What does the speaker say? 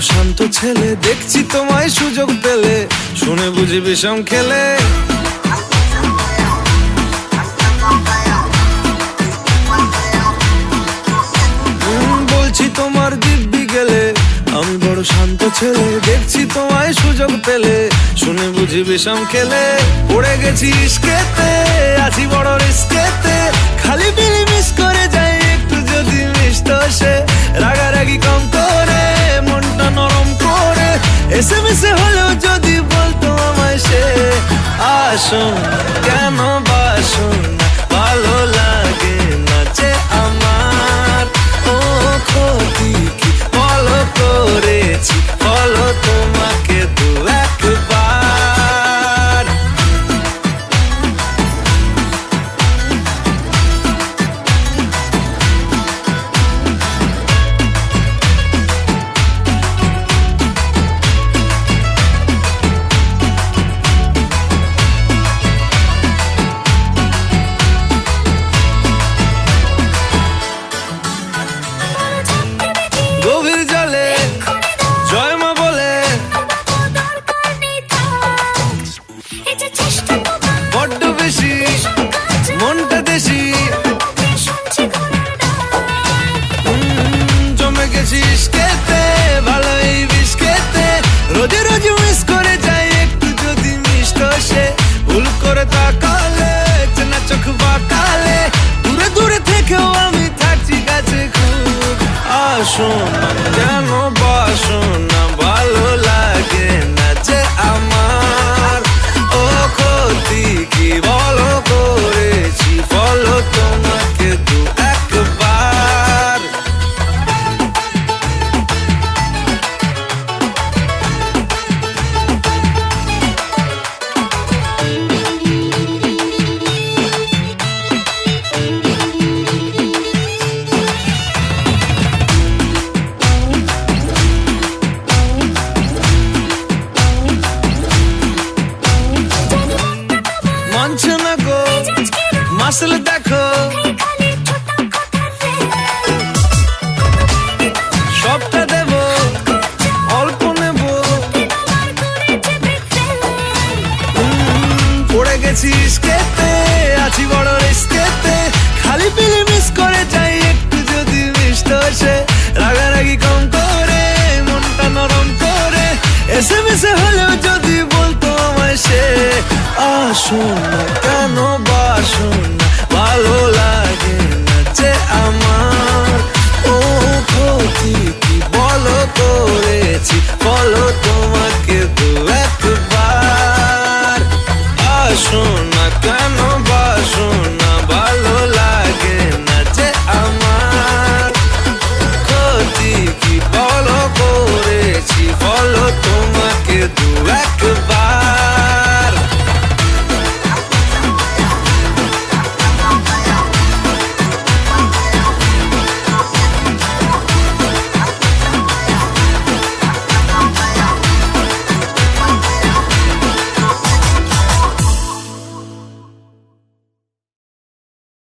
শান্ত ছেলে, দেখছি তোমায় সুযোগ পেলে। শুনে বুঝি বিষম খেলে। বলছি তোমার দিব্যি গেলে। আমি বড় শান্ত ছেলে, দেখছি তোমায় সুযোগ পেলে। শুনে বুঝি বিষম খেলে। পড়ে গেছি ইস্কেতে, আছি বড় রিস্কেতে। খালি বিলি মিস করে যাই, একটু যদি মিষ্ট সে। রাগারাগি কম করে, মনটা নরম করে। এসে মেসে হলেও যদি বলতো আমায় সে, আসুন কেন বাসুন ভালো লাগে না যে আমার, ও ক্ষতি মাসল দেখো। সবটা দেব, অল্প নেব। পড়ে গেছি ইস্কেতে আছি বড় রিস্কেতে। খালি পিলি মিস করে যাই, একটু যদি মিষ্ট সে রাগারাগি কম করে, মনটা নরম করে। এসে মিশে হলেও যদি বলতো আমায় সে আসুন না।